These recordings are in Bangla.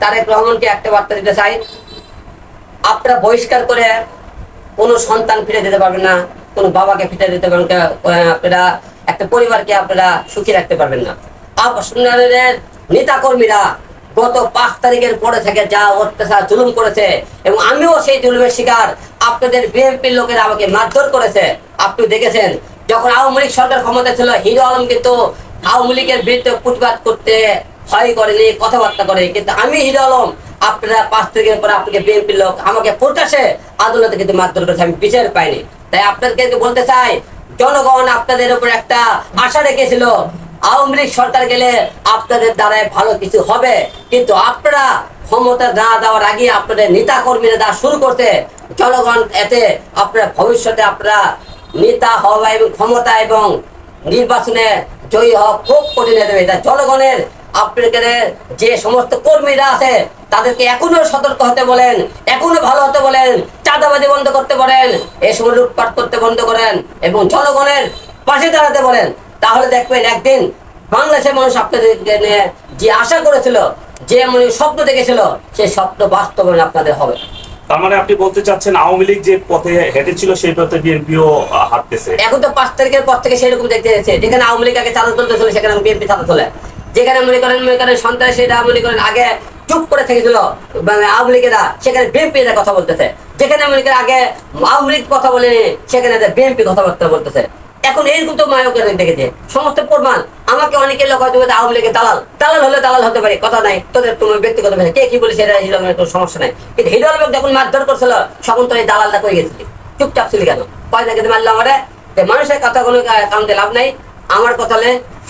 তারেক রহমানকে একটা বার্তা দিতে চাই। আপনারা বহিষ্কার করে কোনো সন্তান ফিরে দিতে পারবেন না, কোনো বাবাকে ফিরে দিতে পারবেন আপনারা একটা পরিবারকে আপনারা সুখী রাখতে পারবেন না। আপনাদের নেতা কর্মীরা গত পাঁচ তারিখের পরে থেকে যা অত্যাচার, জুলুম করেছে এবং আমিও সেই জুলুমের শিকার, আপনাদের বিএনপির লোকেরা আমাকে মারধর করেছে। আপনি দেখেছেন, যখন আওয়ামী লীগ সরকার ক্ষমতা ছিল, হিরো আলম কিন্তু আওয়ামী লীগের বিরুদ্ধে প্রতিবাদ করতে ভয় করেনি কথাবার্তা করে। কিন্তু আমি হিরো আলম, আপনারা পাঁচ তারিখের পরে আপনাকে বিএনপির লোক আমাকে প্রকাশে আদালতে কিন্তু মারধর করেছে, আমি বিচার পাইনি। তাই আপনাদেরকে বলতে চাই, জনগণ আপনাদের উপর একটা আশা রেখেছিল, আওয়ামী লীগ সরকার গেলে আপনাদের দ্বারাই ভালো কিছু হবে। কিন্তু আপনারা ক্ষমতা না দেওয়ার আগে আপনাদের নেতা কর্মীরা দেওয়া শুরু করতে জনগণ এতে আপনারা ভবিষ্যতে আপনারা নেতা হওয়া এবং ক্ষমতা এবং নির্বাচনে জয়ী হওয়া খুব কঠিন হয়ে যাবে। তাই জনগণের আপনাদের যে সমস্ত কর্মীরা আছে তাদেরকে এখনও সতর্ক হতে বলেন এখনও ভালো হতে বলেন চাঁদাবাজি বন্ধ করতে বলেন এই সময় লুটপাট করতে বন্ধ করেন এবং জনগণের পাশে দাঁড়াতে বলেন। তাহলে দেখবেন একদিন বাংলাদেশের মানুষ আপনাদেরকে নিয়ে যে আশা করেছিল যে মানে স্বপ্ন দেখেছিল সেই স্বপ্ন বাস্তবায়ন আপনাদের হবে। তার মানে আপনি বলতে চাচ্ছেন আওয়ামী লীগ যে পথে হেঁটেছিল সেই পথে বিএনপিও হাঁটতেছে। এখন তো পাঁচ তারিখের পর থেকে সেরকম দেখতে যাচ্ছে। যেখানে আওয়ামী লীগ আগে চাঁদা তুলতে ছিল সেখানে বিএনপি চাঁদা তোলে। যেখানে মনে করেন মনে করেন সন্ত্রাস সেটা মনে করেন আগে চুপ করে থেকেছিল মানে আওয়ামী লীগেরা সেখানে বিএনপি এদের কথা বলতেছে। যেখানে মনে করেন আগে আওয়ামী লীগ কথা বলেনি, সেখানে বিএনপি কথাবার্তা বলতেছে। এখন এইরকম তো মায়কের দেখেছে সমস্ত প্রমাণ, আমাকে অনেকে লোক হয়তো আওয়ামী লীগের দালাল। দালাল হলে দালাল হতে পারে, কথা নাই, তোদের তোমার ব্যক্তিগত বিষয় কে কি বলে সেটা হিরো আলমের কোনো সমস্যা নাই। কিন্তু হিরো আলমের যখন মারধর করছিল, তখন তো এই দালালটা কই গেছিলি চুপচাপ ছিলি কেন কয় না কিন্তু মারলাম আমারে মানুষের কথা কোনো কাউন্টে লাভ নাই, আমার কথা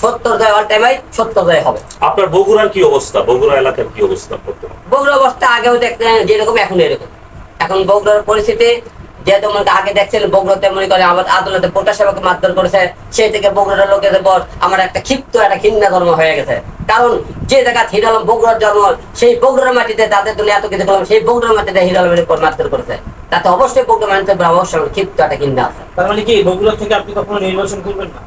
সত্তর জয় অল টাইমাই সত্তর জয় হবে। আপনার বগুড়ার কি অবস্থা? বগুড়া এলাকার কি অবস্থা বগুড়ার অবস্থা আগেও দেখতেন যেরকম এখন এরকম। এখন বগুড়ার পরিস্থিতি যে তোমার আগে দেখছেন বগুড়াতে মনে করে। আমার আদালতে প্রকাশ সেবাকে মারধর করেছে। সেই থেকে বগুড়ার লোকেদের পর আমার একটা ক্ষিপ্ত একটা ঘৃণা ধর্ম হয়ে গেছে। কারণ যে জায়গা হিরালম বগুড়ার জন্ম সেই বগুড়ার মাটিতে তাদের জন্য এত কিছু করলাম সেই বগুড়ার মাটিতে হিরালমের উপর মারধর করেছে। তাতে অবশ্যই বগুড়া মানুষের উপর অবশ্যই ক্ষিপ্ত একটা ঘৃণা আছে। তার মানে কি বগুড়া থেকে আপনি কখনো নির্বাচন করবেন না?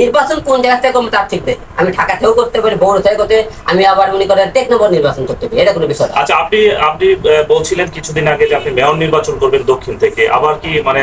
নির্বাচন কোন জায়গা থেকে করব তার ঠিক নেই। আমি থেকেও করতে পারি, বড় থেকে করতে আমি আবার মনে করেন টেকনোবর নির্বাচন করতে পারি, এটা কোনো বিষয় আচ্ছা আপনি আপনি বলছিলেন কিছুদিন আগে যে আপনি মেয়র নির্বাচন করবেন দক্ষিণ থেকে, আবার কি মানে